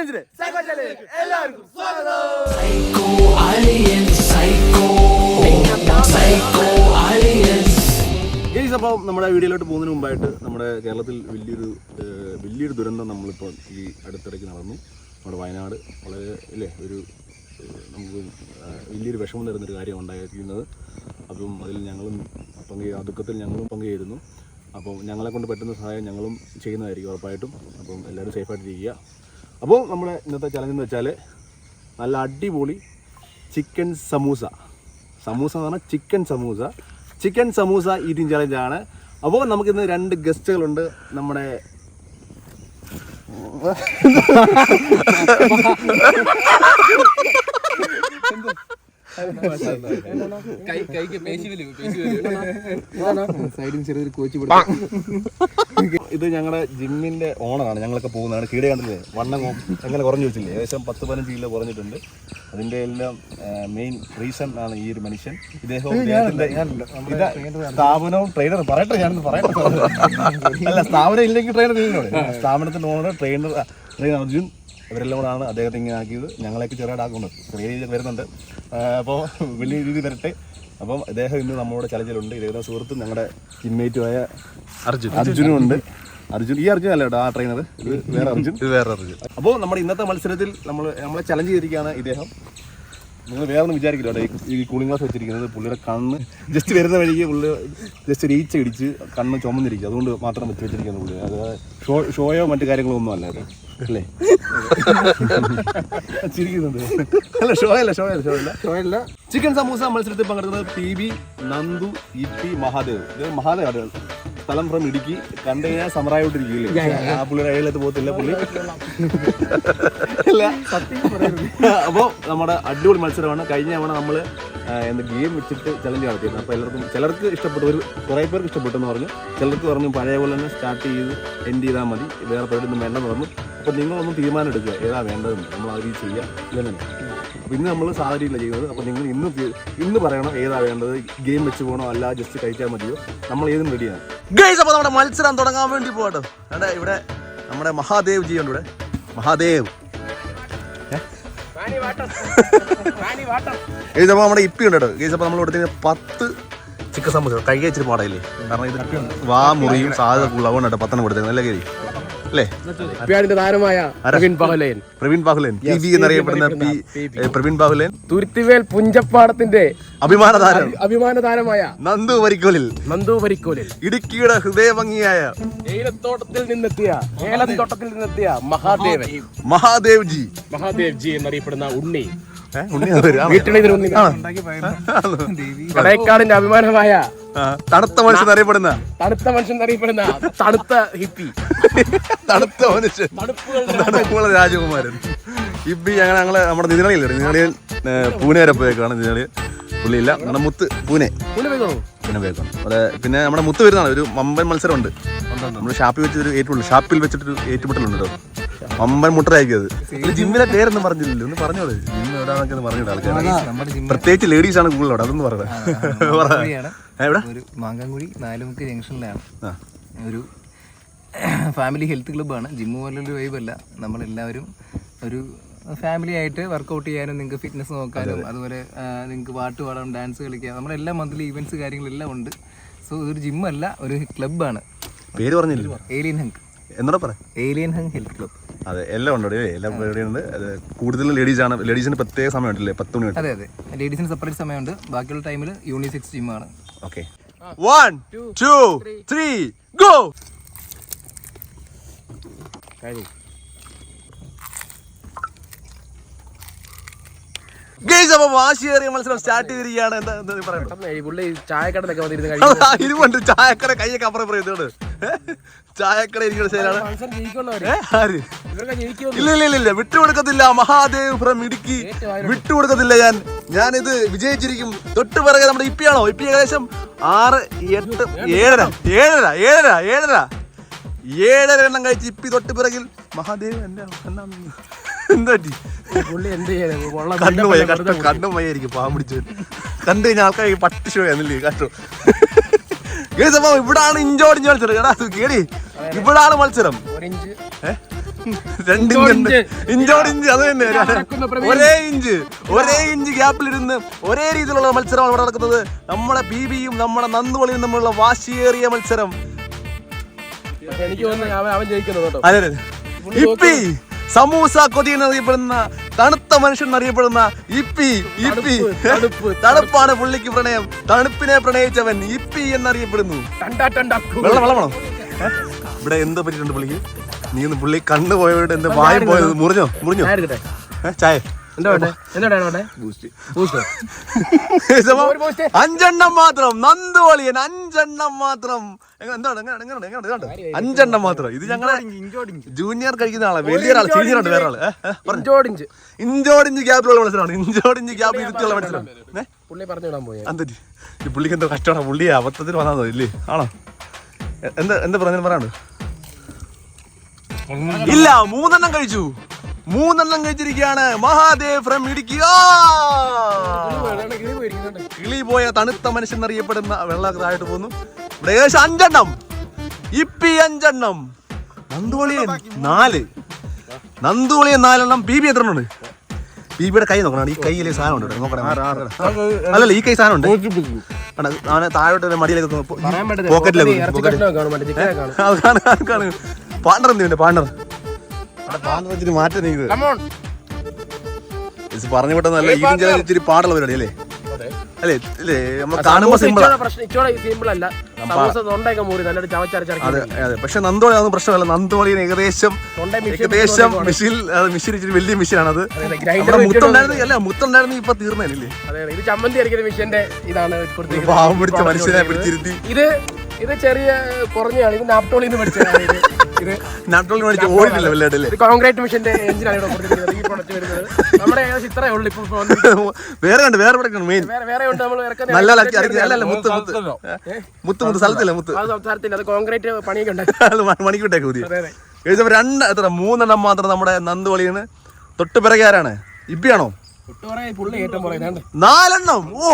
ചലഞ്ചിന് എല്ലാവർക്കും സ്വാഗതം. ഗൈസ് അപ്പോൾ നമ്മുടെ വീഡിയോയിലോട്ട് പോകുന്നതിന് മുമ്പായിട്ട് നമ്മുടെ കേരളത്തിൽ വലിയൊരു വലിയൊരു ദുരന്തം നമ്മളിപ്പോൾ ഈ അടുത്തിടയ്ക്ക് നടന്നു. നമ്മുടെ വയനാട് വളരെ അല്ലേ ഒരു നമുക്ക് വലിയൊരു വിഷമം തരുന്നൊരു കാര്യം ഉണ്ടായിരിക്കുന്നത്. അപ്പം അതിൽ ഞങ്ങളും പങ്കു ആ ദുഃഖത്തിൽ ഞങ്ങളും പങ്കുചേരുന്നു. അപ്പോൾ ഞങ്ങളെ കൊണ്ട് പറ്റുന്ന സഹായം ഞങ്ങളും ചെയ്യുന്നതായിരിക്കും ഉറപ്പായിട്ടും. അപ്പം എല്ലാവരും സേഫായിട്ടിരിക്കുക അപ്പോൾ നമ്മുടെ ഇന്നത്തെ ചലഞ്ച് എന്ന് വെച്ചാൽ നല്ല അടിപൊളി ചിക്കൻ സമൂസ. സമൂസ എന്ന് പറഞ്ഞാൽ chicken samosa. Chicken samosa eating ചലഞ്ചാണ് അപ്പോൾ നമുക്കിന്ന് രണ്ട് ഗസ്റ്റുകളുണ്ട് നമ്മുടെ സൈഡിൽ ചെറിയൊരു കോച്ചി ഇത് ഞങ്ങളുടെ ജിമ്മിന്റെ ഓണറാണ് ഞങ്ങളൊക്കെ പോകുന്നതാണ് കീട കണ്ടില്ലേ? വണ്ണം അങ്ങനെ കുറഞ്ഞു വെച്ചില്ലേ? ഏകദേശം പത്ത് പതിനഞ്ച് കിലോ കുറഞ്ഞിട്ടുണ്ട്. അതിന്റെ എല്ലാം മെയിൻ റീസൺ ആണ് ഈ ഒരു മനുഷ്യൻ. ഇദ്ദേഹം സ്ഥാപനവും ട്രെയിനർ പറയട്ടെ ഞാൻ പറയട്ടെ. അല്ല സ്ഥാപനം ഇല്ലെങ്കിൽ ട്രെയിനർ സ്ഥാപനത്തിന്റെ ഓണർ ട്രെയിനർ അർജുൻ. ഇവരെല്ലാം കൂടാണ് അദ്ദേഹത്തെ ഇങ്ങനെ ആക്കിയത്. ഞങ്ങളെയൊക്കെ ചെറുതാക്കുന്നത് ചെറിയ രീതിയിൽ വരുന്നുണ്ട്. അപ്പോൾ വലിയ രീതിയിൽ വരട്ടെ. അപ്പം അദ്ദേഹം ഇന്ന് നമ്മളോട് ചലഞ്ചിലുണ്ട് ഇദ്ദേഹത്തെ സുഹൃത്തും ഞങ്ങളുടെ ടീംമേറ്റുമായ അർജുൻ. അർജുനും ഉണ്ട്. അർജുൻ ഈ അർജുൻ അല്ല കേട്ടോ? ആ ട്രെയിനർ ഇത് വേറെ അർജുൻ. ഇത് വേറെ അർജുൻ. അപ്പോൾ നമ്മുടെ ഇന്നത്തെ മത്സരത്തിൽ നമ്മൾ നമ്മളെ ചലഞ്ച് ചെയ്തിരിക്കുകയാണ് ഇദ്ദേഹം. നിങ്ങൾ വേറെ ഒന്നും വിചാരിക്കില്ല കേട്ടോ. ഈ- കൂളിംഗ് ഗ്ലാസ് വെച്ചിരിക്കുന്നത് പുള്ളിയുടെ കണ്ണ് ജസ്റ്റ് വരുന്ന വഴിക്ക് പുള്ളി ജസ്റ്റ് ഒരു ഈച്ച ഇടിച്ച് കണ്ണ് ചുമന്നിരിക്കും. അതുകൊണ്ട് മാത്രം വെച്ച് വെച്ചിരിക്കുന്നത് പുള്ളി. അത് ഷോ ഷോയോ മറ്റു കാര്യങ്ങളോ ഒന്നും അല്ല? അത് അല്ലേ ചിരിക്കുന്നുണ്ട്. അല്ല ഷോ അല്ല ഷോ അല്ല ഷോ അല്ല ചിക്കൻ സമൂസ മത്സരത്തിൽ പങ്കെടുക്കുന്നത് P B Nandu E P Mahadev. ഇത് മഹാദേവ് സ്ഥലം ഫ്രം ഇടുക്കി. കണ്ടു കഴിഞ്ഞാൽ സമറായോട്ടിരിക്കില്ലേ? ആ പുള്ളി അയലത്ത് പോകത്തില്ല പുള്ളി. അല്ല. അപ്പോൾ നമ്മുടെ അടിപൊളി മത്സരമാണ്. കഴിഞ്ഞ തവണ നമ്മൾ എന്ത് ഗെയിം വെച്ചിട്ട് ചലഞ്ച് നടത്തിയിരുന്നു. അപ്പോൾ എല്ലാവർക്കും ചിലർക്ക് ഇഷ്ടപ്പെട്ടു. ഒരു കുറേ പേർക്ക് ഇഷ്ടപ്പെട്ടെന്ന് പറഞ്ഞു. ചിലർക്ക് പറഞ്ഞു പഴയ പോലെ തന്നെ സ്റ്റാർട്ട് ചെയ്ത് എൻഡ് ചെയ്താൽ മതി. വേറെ പരിപാടിയൊന്നും വേണ്ടെന്ന് പറഞ്ഞു. അപ്പോൾ നിങ്ങളൊന്നും തീരുമാനം എടുക്കുക ഏതാ വേണ്ടതെന്ന്. നമ്മൾ ആ രീതി ചെയ്യുക ഇതന്നെ. അപ്പോൾ ഇന്ന് നമ്മൾ സാഹചര്യമില്ല ചെയ്യുന്നത്. അപ്പോൾ നിങ്ങൾ ഇന്ന് ഇന്ന് പറയണം ഏതാ വേണ്ടത്. ഗെയിം വെച്ച് പോകണോ അല്ല ജസ്റ്റ് കഴിച്ചാൽ മതിയോ. നമ്മൾ ഏതും റെഡിയാണ് ഗൈസ് അപ്പോൾ നമ്മുടെ മത്സരം തുടങ്ങാൻ വേണ്ടി പോകട്ടോ അവിടെ ഇവിടെ നമ്മുടെ മഹാദേവ് ജി ഉണ്ട് ഇവിടെ. മഹാദേവ്. ഗൈസ് അപ്പോൾ നമ്മുടെ ഇപ്പി ഉണ്ട് കേട്ടോ. ഗൈസ് അപ്പോൾ നമ്മൾ ഇവിടുത്തെ പത്ത് ചിക്കൻ സമൂസ കൈ വെച്ചിട്ട് പാടയില്ലേ കാരണം ഇത് വാ മുറിയും സാധ്യത കൂടുതൽ കേട്ടോ പത്തെണ്ണം കൊടുത്തേക്കുന്നത് അല്ലേ ഗരി അല്ലേ? പ്യാടിന്റെ താരമായ പ്രവീൺ പവലയൻ പ്രവീൺ ബാഹുലൻ. പി ബി എന്നറിയപ്പെടുന്ന പി പ്രവീൺ ബാഹുലൻ. തുരുത്തിവേൽ പുഞ്ചപ്പാടത്തിന്റെ അഭിമാന താരം. അഭിമാന താരമായ നന്ദു വരിക്കോലിൽ. നന്ദു വരിക്കോലിൽ. ഇടുക്കിയുടെ ഹൃദയഭംഗിയായ ഏലത്തോട്ടത്തിൽ നിന്നെത്തിയ ഏലത്തോട്ടത്തിൽ നിന്നെത്തിയ മഹാദേവൻ. മഹാദേവ് ജി മഹാദേവ് ജി എന്നറിയപ്പെടുന്ന ഉണ്ണി. കടയക്കാടിന്റെ അഭിമാനമായ തണുത്ത മനുഷ്യൻ അറിയപ്പെടുന്ന തണുത്ത മനുഷ്യൻ അറിയപ്പെടുന്ന തണുത്ത ഹിപ്പി. തണുത്ത മനുഷ്യൻ. തണുപ്പുള്ള രാജകുമാരൻ. ഹിപ്പി ഞങ്ങൾ ഞങ്ങളെ നമ്മുടെ നിതിനളിയില്ലേ നിതിനളിയിൽ പൂനെ വരെ പോയേക്കാണ് നിതിനളി പുള്ളിയില്ല. നമ്മുടെ മുത്ത് പൂനെ. പിന്നെ പോയേക്കാണ്. പിന്നെ നമ്മുടെ മുത്ത് വരുന്നതാണ് ഒരു മമ്പൻ മത്സരമുണ്ട്. നമ്മൾ ഷാപ്പിൽ വെച്ചൊരു ഒരു ഏറ്റുമുട്ടൽ ഷാപ്പിൽ വെച്ചിട്ടൊരു ഏറ്റുമുട്ടലുണ്ട് കേട്ടോ. മമ്പൻ മുട്ടറായിരിക്കും അത്. ജിമ്മിലെ പേരൊന്നും പറഞ്ഞില്ലല്ലോ. ഒന്ന് പറഞ്ഞോളൂ ജിമ്മ് എവിടെയാണെന്നൊക്കെ ഒന്ന് പറഞ്ഞോളൂ ആൾക്കാർ പ്രത്യേകിച്ച് ലേഡീസ് ആണ് കൂടുതൽ അവിടെ അതൊന്നും പറയാം എവിടെ? ഒരു മാങ്കാങ്കുഴി നാലുമുക്ക് ജംഗ്ഷനിലാണ്. ആ. ഒരു ഫാമിലി ഹെൽത്ത് ക്ലബ്ബാണ് ജിമ്മ് പോലൊരു വൈബല്ല നമ്മളെല്ലാവരും ഒരു ഫാമിലി ആയിട്ട് വർക്കൗട്ട് ചെയ്യാനും നിങ്ങൾക്ക് ഫിറ്റ്നസ് നോക്കാനും അതുപോലെ നിങ്ങൾക്ക് പാട്ട് പാടാനും ഡാൻസ് കളിക്കാം. നമ്മുടെ എല്ലാ മന്ത്ലി ഇവന്റ്സ് കാര്യങ്ങളെല്ലാം ഉണ്ട്. സോ ഇതൊരു ജിമ്മല്ല ഒരു ക്ലബ്ബാണ് പേര് പറഞ്ഞില്ല? ഏലിയൻ ഹങ്ക് എന്നോട് പറ. ഏലിയൻ ഹങ്ക് ഹെൽത്ത് ക്ലബ്ബ് അതെ എല്ലാം ഉണ്ട് എല്ലാം അത് കൂടുതലും ലേഡീസ് ആണ്. ലേഡീസിന് പ്രത്യേക സമയം പത്ത് മണി അതെ അതെ. ലേഡീസിന് സെപ്പറേറ്റ് സമയമുണ്ട്. ബാക്കിയുള്ള ടൈമിൽ unisex ജിമ്മാണ് okay one two three go guys അപ്പൊ വാശിയേറിയ മത്സരം സ്റ്റാർട്ട് ചെയ്തിരിക്കുകയാണ്. എന്താ പുള്ളി ചായക്കടന്നൊക്കെ വന്നിരുന്നു ഇരുമുണ്ട് ചായക്കട കൈയൊക്കെ അപ്പുറം പറയുന്നുണ്ട് ചായക്കട ഇല്ല ഇല്ല ഇല്ല വിട്ടുകൊടുക്കത്തില്ല. മഹാദേവ് ഫ്രം ഇടുക്കി. വിട്ടുകൊടുക്കത്തില്ല ഞാൻ. ഞാനിത് വിജയിച്ചിരിക്കും. തൊട്ട് പിറകെ നമ്മുടെ ഇപ്പിയാണോ ഇപ്പി ഏകദേശം ആറ് എട്ട് ഏഴര. ഏഴര ഏഴര ഏഴര. ഏഴര എണ്ണം കഴിച്ച് ഇപ്പി തൊട്ട് പിറകിൽ മഹാദേവ് എന്റെ എന്താ പറ്റി? പുള്ളി എന്ത് ചെയ്യാൻ ഉള്ള കണ്ണു പോയ. കഷ്ടം കണ്ണു പോയായിരിക്കും പാവം പിടിച്ചു കണ്ടു കഴിഞ്ഞാൽ ആൾക്കാർ പട്ടി ഷോ എന്നില്ലേ കഷ്ടം ഗൈസ് അപ്പൊ ഇവിടാണ് ഇഞ്ചോടിഞ്ച് മത്സരം. എടാ കേടി. ഇവിടാണ് മത്സരം. ഒരു ഇഞ്ച് ഏ? രണ്ട് ഇഞ്ച് ഉണ്ട് ഇഞ്ചോട് ഇഞ്ച് അത് തന്നെ. ഒരേ ഇഞ്ച്. ഒരേ ഇഞ്ച് ഗ്യാപ്പിലിരുന്ന് ഒരേ രീതിയിലുള്ള മത്സരമാണ് ഇവിടെ നടക്കുന്നത്. നമ്മുടെ ബി ബിയും നമ്മുടെ നന്ദുവളിയും തമ്മിലുള്ള വാശിയേറിയ മത്സരം. എനിക്ക് തോന്നുന്നു അവൻ ജയിക്കുന്നത് കേട്ടോ. അതെ അതെ. ഇപ്പി. സമൂസ കൊതി എന്നറിയപ്പെടുന്ന തണുത്ത മനുഷ്യൻ എന്നറിയപ്പെടുന്ന ഇപ്പി ഇപ്പി. തണുപ്പ്, തണുപ്പാണ് പുള്ളിക്ക് പ്രണയം. തണുപ്പിനെ പ്രണയിച്ചവൻ ഇപ്പി എന്നറിയപ്പെടുന്നു. വെള്ളം ഇവിടെ എന്തോ പറ്റിയിട്ടുണ്ട് പുള്ളിക്ക്? നീ ഒന്ന് പുള്ളി കണ്ണു പോയവരുടെ എന്താ വായ പോയത് മുറിഞ്ഞോ? മുറിഞ്ഞോ? ചായ. അഞ്ചെണ്ണം മാത്രം. നന്ദുവളിയൻ അഞ്ചെണ്ണം മാത്രം. അഞ്ചെണ്ണം മാത്രം. ഇത് ഞങ്ങളെ ജൂനിയർ കഴിക്കുന്ന ആളാ. വലിയ ആൾ സീനിയർ ഉണ്ട് വേറെ ആൾ. ഇഞ്ചോടിഞ്ച് ഇഞ്ചോടിഞ്ച് ഗ്യാപ്പിലുള്ള മത്സരമാണ്. ഇഞ്ചോടിഞ്ച് ഗ്യാപ്പ് ഇരുത്തിയുള്ള മത്സരം. പുള്ളി പോയി പുള്ളിക്ക് എന്തോ കഷ്ടമാണ്. പുള്ളി അബദ്ധത്തിൽ വന്നതോ ഇല്ലേ? ആണോ? എന്താ എന്താ പറഞ്ഞു പറയാണ്ട് ഇല്ല മൂന്നെണ്ണം കഴിച്ചു. മൂന്നെണ്ണം കഴിച്ചിരിക്കുകയാണ്. മഹാദേവ് ഫ്രം ഇടുക്കി! കിളി പോയ തണുത്ത മനുഷ്യൻ എന്നറിയപ്പെടുന്ന വെള്ളായിട്ട് പോകുന്നു. ഇവിടെ ഏകദേശം അഞ്ചെണ്ണം. ഇപ്പി അഞ്ചെണ്ണം. നന്ദുവളിയൻ നാല്. നന്ദുവളിയൻ നാലെണ്ണം. ബി ബി എത്ര ഉണ്ട് ബിബിയുടെ കൈ നോക്കണം. ഈ കയ്യിൽ സാധനം ഉണ്ട്. നോക്കണം. അല്ലല്ല ഈ കൈ സാധനം ഉണ്ട്? അവനെ താഴോട്ട് മടിയിലേക്ക്. പോക്കറ്റിലേക്ക്. പാണ്ടർ എന്ത് പിന്നെ പാണ്ടർ. മാറ്റം നീ ഇത്. ഇത് പറഞ്ഞു വിട്ടതല്ല ഈ ഇച്ചിരി പാടുള്ള പരിപാടി അല്ലേ? അല്ലേ? അല്ലേ? നമ്മൾ കാണുമ്പോൾ സിമ്പിൾ സിമ്പിൾ അല്ല. അതെ അതെ. പക്ഷെ നന്ദോളി അതൊന്നും പ്രശ്നമല്ല. നന്ദോളി ഏകദേശം ഏകദേശം മിഷിൽ മിഷിൽ ഇച്ചിരി വലിയ മിഷിനാണത് മുത്തുണ്ടായിരുന്നു അല്ല മുത്തുണ്ടായിരുന്നു ഇപ്പൊ തീർന്നല്ലേ. ഇത് ചമ്മന്തി മിഷന്റെ ഇതാണ്. പാവം പിടിച്ച മനുഷ്യനെ പിടിച്ചിരുത്തി. ഇത് ഇത് ചെറിയ കുറഞ്ഞാണ് ഇത് നാപ്റ്റോളിൽ പഠിച്ചത് പഠിച്ചതാണ് ഇത് മേടിച്ച് കോൺക്രീറ്റ് മിഷന്റെ എഞ്ചിനാണ് ഈ പ്രൊഡക്റ്റ് വരുന്നത്. നമ്മുടെ ഏകദേശം ഉള്ളൂ ഇപ്പോൾ വേറെ കണ്ട് വേറെ ഇവിടെ മെയിൻ വേറെ ഉണ്ട് നമ്മൾ നല്ല മുത്ത് മുത്ത്? മുത്ത് മുത്ത് സ്ഥലത്തില്ല മുത്ത്. അത് അത് കോൺക്രീറ്റ് പണിയൊക്കെ ഉണ്ടാക്കി മണിക്കൂട്ടേക്ക് പുതിയ ഏകദേശം രണ്ട് എത്ര മൂന്നെണ്ണം മാത്രം നമ്മുടെ നന്ദുവളിയാണ് തൊട്ട് പിറകെ ആരാണ്? ഇപ്പിയാണോ നാലെണ്ണം. ഓ!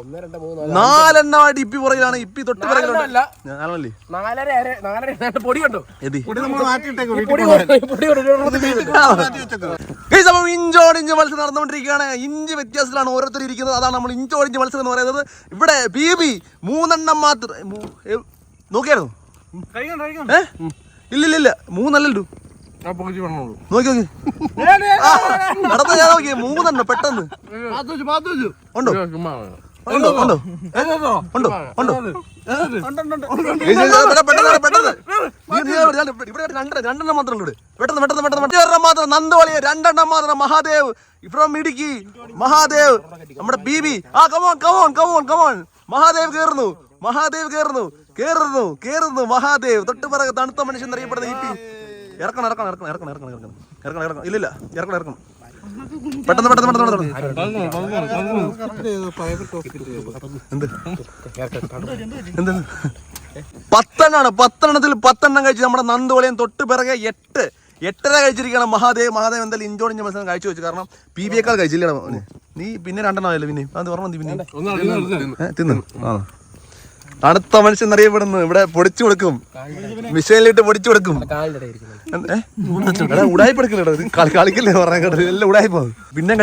ഒന്ന് രണ്ട് മൂന്ന് നാല് നാലെണ്ണമായിട്ട് ഇപ്പി പുറകിലാണ്. ഇപ്പി തൊട്ട് പിറകിലുണ്ട് അല്ല. നാലെണ്ണല്ലേ? നാലര അര നാലര രണ്ട് പൊടി കണ്ടോ. അപ്പം ഇഞ്ചോടിഞ്ച് മത്സരം നടന്നുകൊണ്ടിരിക്കുകയാണ്. ഇഞ്ച് വ്യത്യാസത്തിലാണ് ഓരോരുത്തർ ഇരിക്കുന്നത്. അതാണ് നമ്മൾ ഇഞ്ചോടിഞ്ച് മത്സരം എന്ന് പറയുന്നത്. ഇവിടെ ബി ബി മൂന്നെണ്ണം മാത്രം നോക്കിയായിരുന്നു? ഏ? ഇല്ല ഇല്ല ഇല്ല മൂന്നല്ലല്ലോ നോക്കി നോക്കി. നടന്ന ഞാൻ നോക്കി മൂന്നെണ്ണം പെട്ടെന്ന്. ഉണ്ടോ? ഉണ്ടോ രണ്ടെണ്ണം പെട്ടെന്ന് പെട്ടെന്ന് പെട്ടെന്ന് മാത്രം നന്ദവളിയ രണ്ടെണ്ണം മാത്രം മഹാദേവ് ഫ്രോം ഇടുക്കി മഹാദേവ് നമ്മുടെ ബി ബി ആ come on come on come on come on Mahadev കേറുന്നു Mahadev കേറുന്നു കേറുന്നു കേറുന്നു മഹാദേവ് തൊട്ട് പിറകെ തണുത്ത മനുഷ്യൻ അറിയപ്പെടുന്ന ഇറക്കണം ഇറക്കണം ഇറക്കണം ഇറക്കണം ഇറക്കണം ഇറക്കണം ഇറക്കണം ഇറക്കണം ഇല്ലില്ല ഇറക്കണം ഇറക്കണം പെട്ടെന്ന് പെട്ടെന്ന് പെട്ടെന്ന് എന്ത്? പത്തെണ്ണാണ് പത്തെണ്ണത്തിൽ പത്തെണ്ണം കഴിച്ച് നമ്മുടെ നന്ദോളയും തൊട്ട് പിറകെ എട്ട് എട്ടര കഴിച്ചിരിക്കണം മഹാദേവ്. മഹാദേവ് എന്തായാലും ഇഞ്ചോടിഞ്ച് മത്സരം കഴിച്ചു വെച്ചു. കാരണം പി ബി എക്കാൾ കഴിച്ചില്ല നീ പിന്നെ രണ്ടെണ്ണം ആയല്ലോ പിന്നെ അത് ഓർമ്മ തിന്നു. ആ. തണുത്ത മനുഷ്യൻ അറിയപ്പെടുന്നു ഇവിടെ പൊടിച്ചു കൊടുക്കും. മിഷനിലിട്ട് പൊടിച്ചു കൊടുക്കും. ഉടായ്പ പറയാൻ കളിക്കില്ലേ എല്ലാം ഉടായ്പ പിന്നെ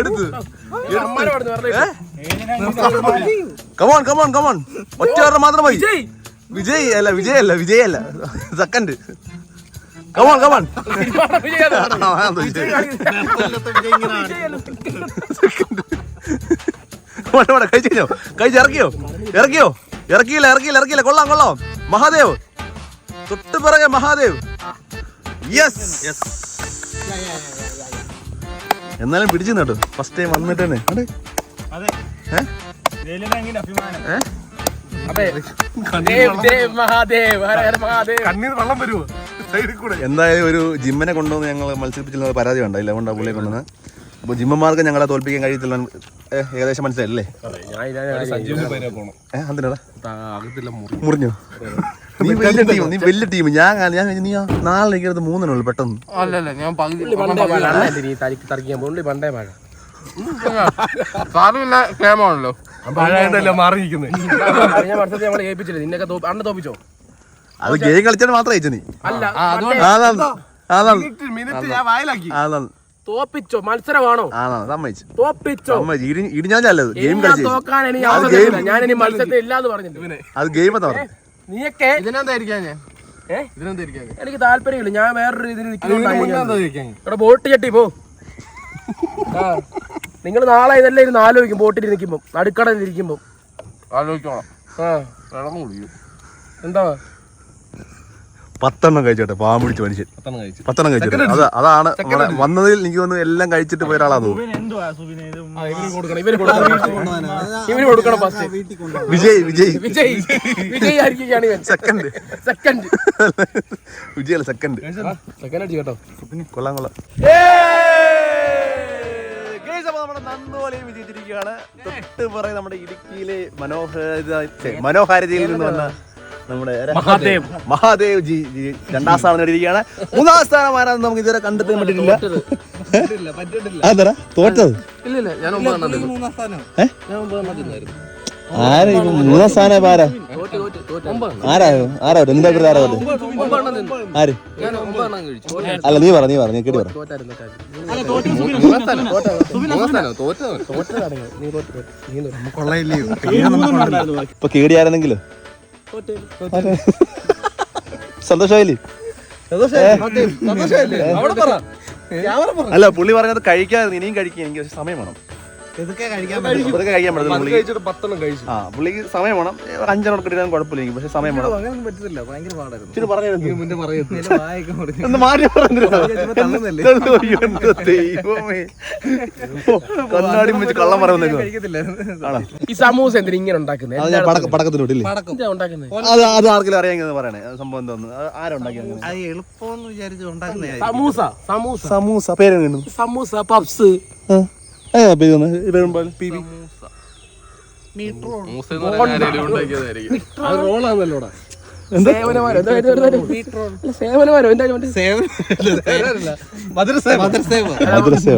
എടുത്ത് കമോൺ കമോൺ കമോൺ ഒറ്റ മാത്രം മതി. വിജയ്. അല്ല വിജയ് അല്ല വിജയ് അല്ല. സെക്കൻഡ് കമോൺ കമോൺ കഴിച്ചോ കഴിച്ച് ഇറക്കിയോ ഇറക്കിയോ ഇറക്കിയില്ല ഇറക്കിയില്ല ഇറക്കിയില്ല. കൊള്ളാം കൊള്ളാം. മഹാദേവ്. തൊട്ട് പിറകെ മഹാദേവ്. യെസ് യെസ് എന്നാലും പിടിച്ചു കേട്ടോ ഫസ്റ്റ് ടൈം വന്നിട്ട് തന്നെ കണ്ണീർ വെള്ളം വരുമോ എന്തായാലും ഒരു ജിമ്മിനെ കൊണ്ടുവന്ന് ഞങ്ങൾ മത്സരിപ്പിച്ചില്ല പരാതി ഉണ്ടായില്ല അതുകൊണ്ടാണ് പുള്ളിയെ കൊണ്ടുവന്ന് അപ്പോൾ ജിമ്മന്മാർക്ക് ഞങ്ങളെ തോൽപ്പിക്കാൻ കഴിയത്തില്ല ഏകദേശം മനസ്സിലായില്ലേ മുറിഞ്ഞു നീ വലിയ ടീം നീ വലിയ ടീം ഞാൻ ഞാൻ നീ നാളെ മൂന്നെണ്ണേ ഉള്ളൂ പെട്ടെന്ന് അല്ലല്ല ഞാൻ പണ്ടേ മഴ നീ തരിക്കാൻ പുള്ളി പണ്ടേ മഴ സാറ് പിന്നെ ക്ഷേമമാണല്ലോ മാറിയിരിക്കുന്നത് നിന്നൊക്കെ തോപ്പി- അന്ന് തോപ്പിച്ചോ അത് ഗെയിം കളിച്ചാൽ മാത്രമേ അയച്ചു നീ. അല്ല അതാണ് അതാണ്. മിനിറ്റ് ഞാൻ വായിലാക്കി. അതാണ്. തോപ്പിച്ചോ? മത്സരമാണോ? അതാണ് സമ്മതിച്ചു. തോപ്പിച്ചോ? ഇടിഞ്ഞാലത് ഗെയിം കളിച്ചു. ഞാൻ ഇനി മത്സരത്തിൽ ഇല്ലാന്ന് പറഞ്ഞിട്ട് അത് ഗെയിം എന്താ പറഞ്ഞു? നീയൊക്കെ ഇതിനെന്തായിരിക്കാം ഞാൻ? എനിക്ക് താല്പര്യമില്ല. ഞാൻ വേറൊരു ഇവിടെ ബോട്ട് ചട്ടി പോ. ആ. നിങ്ങൾ നാളെ ഇതെല്ലാം ഇരുന്ന് ആലോചിക്കും. ബോട്ടിൽ ഇരിക്കുമ്പോ നടുക്കടയിൽ ഇരിക്കുമ്പോൾ ആലോചിക്കണം ആ. എന്താ? പത്തെണ്ണം കഴിച്ചോട്ടെ പാമ്പ് പിടിച്ച മനുഷ്യൻ. പത്തെണ്ണം കഴിച്ചോട്ടെ അത് അതാണ് നമ്മളെ വന്നതിൽ എനിക്ക് തോന്നുന്നു എല്ലാം കഴിച്ചിട്ട് പോയ ഒരാളാ തോന്നുന്നു. ആ, ഇവന് കൊടുക്കണം ഇവന് കൊടുക്കണം. ഇവന് കൊടുക്കണം first Vijay Vijay. Second second Vijay അല്ല സെക്കൻഡ് സെക്കൻഡ് അടിച്ചു കേട്ടോ. കൊള്ളാം കൊള്ളാം. നന്ദോലയും വിജയിച്ചിരിക്കുകയാണ്. തൊട്ട് പറയും നമ്മുടെ ഇടുക്കിയിലെ മനോഹാരിത മനോഹാരിതയിൽ നിന്ന് വന്ന നമ്മുടെ മഹാദേവ്. മഹാദേവ്. ജി ജി രണ്ടാം സ്ഥാനം നേടിയിരിക്കുകയാണ്. മൂന്നാം സ്ഥാനം ആരാന്ന് നമുക്ക് ഇതുവരെ കണ്ടെത്താൻ പറ്റിയിട്ടില്ല. അതെന്താ തോറ്റത്. ആരാ ഇപ്പൊ മൂന്നാം സ്ഥാനം ആരാ? തോറ്റ് തോറ്റ് തോറ്റ്. ഒമ്പതെണ്ണം ആരാ? അല്ല നീ പറ നീ പറ നീ കേട്ടി പറ. ഇപ്പൊ കേടിയായിരുന്നെങ്കിലോ സന്തോഷമായില്ലേ? അല്ല പുള്ളി പറഞ്ഞത് കഴിക്കാതെ ഇനിയും കഴിക്കാൻ എനിക്ക് സമയം വേണം. ഇതൊക്കെ കഴിക്കാൻ പറ്റത്തില്ല പുള്ളി കഴിച്ചിട്ട് പത്തെണ്ണം കഴിച്ചു. ആ പുള്ളിക്ക് സമയം വേണം. അഞ്ചെണ്ണം കുഴപ്പമില്ല പക്ഷെ സമയം വേണം. അങ്ങനെയൊന്നും പറ്റത്തില്ല. ഭയങ്കര പാടായിരുന്നു. പറഞ്ഞു മുന്നേ പറയുന്നു മാറി കണ്ണാടി വെച്ച് കള്ളം പറയുന്നത് ഈ സമൂസ എന്തിനാ ഇങ്ങനെ ഉണ്ടാക്കുന്നത് അത് ആർക്കെങ്കിലും അറിയാമെന്ന് പറയണേ. സംഭവം എന്തോന്ന്? അത് ആരാ ഉണ്ടാക്കിയത് അങ്ങനെ? വിചാരിച്ചു ഉണ്ടാക്കുന്നേ സമൂസ സമൂസ. സമൂസ പേര് സമൂസ പപ്സ്. റോളാണല്ലോടാ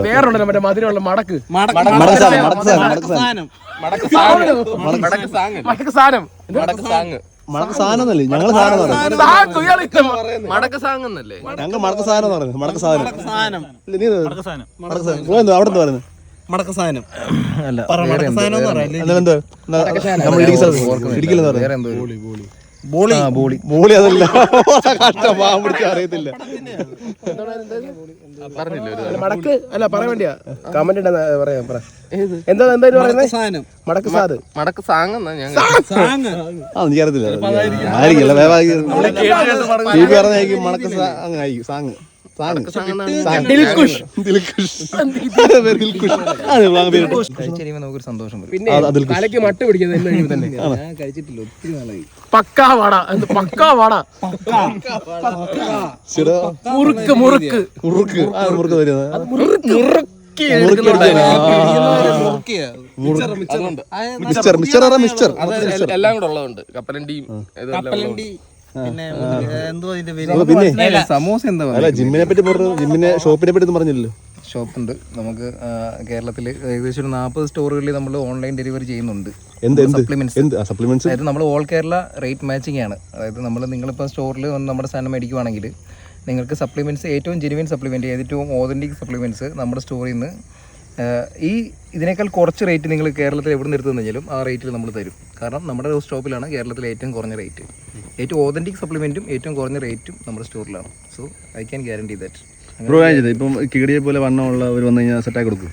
വേറുണ്ടല്ലോ മറ്റേ മധുരമുള്ള മടക്ക് മടക്ക് സാധനം മടക്ക് സാധനം മടക്ക് സാങ് മടക്ക സാധനം എന്നല്ലേ ഞങ്ങൾ സാധനം മടക്ക സാധനം ഞങ്ങൾ മടക്ക സാധനം മടക്ക സാധനം അവിടെ എന്താ പറയുന്നത് മടക്ക സാധനം. അല്ല മടക്ക സാധനം ബോളി ബോളി. ബോളി? അതല്ല. കഷ്ട. പാവം പിടിച്ച അറിയത്തില്ല. മടക്ക്. അല്ല പറയാൻ വേണ്ടിയാ. കമന്റ് ഇടാ പറയാം പറ. എന്താ പറയുന്നത് മടക്ക് സാധ് മടക്ക് സാങ് എനിക്കറിയത്തില്ല. ആയിരിക്കില്ല പറഞ്ഞായിരിക്കും ആയിരിക്കും സാങ്. പിടിക്കുന്നത് പക്കാ വട. എന്ത് പക്കാ വട? ചിറ- മുറുക്ക് മുറുക്ക്. മുറുക്ക്. ആ മുറുക്ക് മിക്സർ മിക്സർ മിക്സർ എല്ലാം കൂടെ ഉള്ളതുണ്ട് കപ്പലണ്ടിയും കപ്പലണ്ടി പിന്നെ ഉള്ളതുണ്ട്. എന്താ അല്ല ജിമ്മിനെ പറ്റി പറഞ്ഞു ജിമ്മിനെ ഷോപ്പിനെ പറ്റി ഒന്നും പറഞ്ഞില്ലല്ലോ? ഷോപ്പുണ്ട്. നമുക്ക് കേരളത്തിൽ ഏകദേശം ഒരു നാൽപ്പത് സ്റ്റോറുകളിൽ നമ്മൾ ഓൺലൈൻ ഡെലിവറി ചെയ്യുന്നുണ്ട്. എന്ത് എന്ത്? സപ്ലിമെന്റ്സ് സപ്ലിമെന്റ്സ് അതായത് നമ്മൾ ഓൾ കേരള റേറ്റ് മാച്ചിങ് ആണ്. അതായത് നമ്മൾ നിങ്ങളിപ്പോൾ സ്റ്റോറിൽ വന്ന് നമ്മുടെ സാധനം മേടിക്കുവാണെങ്കിൽ നിങ്ങൾക്ക് സപ്ലിമെന്റ്സ് ഏറ്റവും ജെനുവിൻ സപ്ലിമെന്റ് ഏറ്റവും ഓതന്റിക് സപ്ലിമെന്റ്സ് നമ്മുടെ സ്റ്റോറിൽ നിന്ന് ഈ ഇതിനേക്കാൾ കുറച്ച് റേറ്റ് നിങ്ങൾ കേരളത്തിൽ എവിടെ നിന്ന് എടുത്തു കഴിഞ്ഞാലും ആ റേറ്റിൽ നമ്മൾ തരും. കാരണം നമ്മുടെ സ്റ്റോപ്പിലാണ് കേരളത്തിലെ ഏറ്റവും കുറഞ്ഞ റേറ്റ് ഏറ്റവും ഓതന്റിക് സപ്ലിമെന്റും ഏറ്റവും കുറഞ്ഞ റേറ്റും നമ്മുടെ സ്റ്റോറിലാണ് so I can guarantee that bro ഇപ്പം കീടിയെ പോലെ വണ്ണമുള്ള ഒരു വന്നു കഴിഞ്ഞാൽ സെറ്റാക്കി കൊടുക്കും.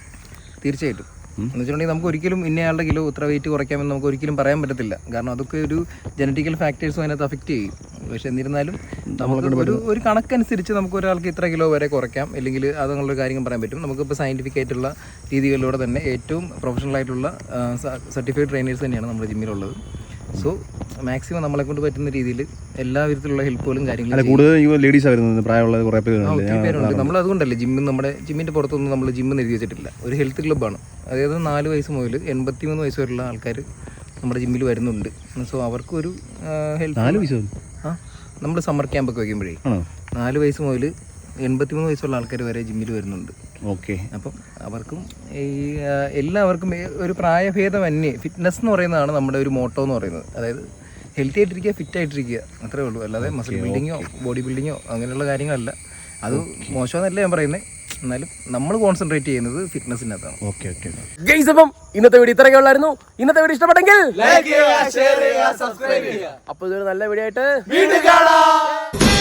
തീർച്ചയായിട്ടും. എന്ന് വെച്ചിട്ടുണ്ടെങ്കിൽ നമുക്ക് ഒരിക്കലും ഇന്നയാളുടെ കിലോ ഇത്ര വെയിറ്റ് കുറയ്ക്കാമെന്ന് നമുക്ക് ഒരിക്കലും പറയാൻ പറ്റത്തില്ല. കാരണം അതൊക്കെ ഒരു ജനറ്റിക്കൽ ഫാക്ടേഴ്സും അതിനകത്ത് അഫക്റ്റ് ചെയ്യും. പക്ഷെ എന്നിരുന്നാലും നമുക്ക് ഒരു ഒരു കണക്കനുസരിച്ച് നമുക്ക് ഒരാൾക്ക് ഇത്ര കിലോ വരെ കുറയ്ക്കാം. അല്ലെങ്കിൽ അതുള്ള കാര്യം പറയാൻ പറ്റും. നമുക്കിപ്പോൾ സയന്റിഫിക് ആയിട്ടുള്ള രീതികളിലൂടെ തന്നെ ഏറ്റവും പ്രൊഫഷണൽ ആയിട്ടുള്ള സർട്ടിഫൈഡ് ട്രെയിനേഴ്സ് തന്നെയാണ് നമ്മുടെ ജിമ്മിലുള്ളത് സോ മാക്സിമം നമ്മളെ കൊണ്ട് പറ്റുന്ന രീതിയിൽ എല്ലാ വിധത്തിലുള്ള ഹെൽപ്പുകളും കാര്യങ്ങളും കൂടുതൽ ലേഡീസ് വരുന്നത് പ്രായമുള്ള കുറെ പേരുണ്ട്. നമ്മൾ അതുകൊണ്ടല്ലേ ജിമ്മിൽ നമ്മുടെ ജിമ്മിന്റെ പുറത്തൊന്നും നമ്മൾ ജിമ്മ് എഴുതി വെച്ചിട്ടില്ല. ഒരു ഹെൽത്ത് ക്ലബ്ബാണ് അതായത് നാല് വയസ്സ് മുതൽ എൺപത്തി മൂന്ന് വയസ്സ് വരെയുള്ള ആൾക്കാർ നമ്മുടെ ജിമ്മിൽ വരുന്നുണ്ട്. സോ അവർക്കൊരു ഹെൽത്ത് നാല് വയസ്സ് ആ നമ്മൾ സമ്മർ ക്യാമ്പൊക്കെ വയ്ക്കുമ്പോഴേ നാല് വയസ്സ് മുതൽ എൺപത്തിമൂന്ന് വയസ്സുള്ള ആൾക്കാർ വരെ ജിമ്മിൽ വരുന്നുണ്ട്. ഓക്കെ. അപ്പം അവർക്കും ഈ എല്ലാവർക്കും ഒരു പ്രായഭേദമന്യേ ഫിറ്റ്നസ് എന്ന് പറയുന്നതാണ് നമ്മുടെ ഒരു മോട്ടോ എന്ന് പറയുന്നത്. അതായത് ഹെൽത്തി ആയിട്ടിരിക്കുക ഫിറ്റ് ആയിട്ടിരിക്കുക. അത്രേ ഉള്ളൂ. അല്ലാതെ മസിൽ ബിൽഡിങ്ങോ ബോഡി ബിൽഡിങ്ങോ അങ്ങനെയുള്ള കാര്യങ്ങളല്ല. അത് മോശമെന്നല്ല ഞാൻ പറയുന്നത് എന്നാലും നമ്മൾ കോൺസെൻട്രേറ്റ് ചെയ്യുന്നത് ഫിറ്റ്നസിനകത്താണ്. Okay okay. ഗൈസ് അപ്പം ഇന്നത്തെ വീഡിയോ ഇത്രയൊക്കെ ഉള്ളായിരുന്നു. ഇന്നത്തെ വീഡിയോ ഇഷ്ടപ്പെട്ടെങ്കിൽ അപ്പൊ ഇതൊരു നല്ല വീഡിയോ ആയിട്ട് വീണ്ടും കാണാം.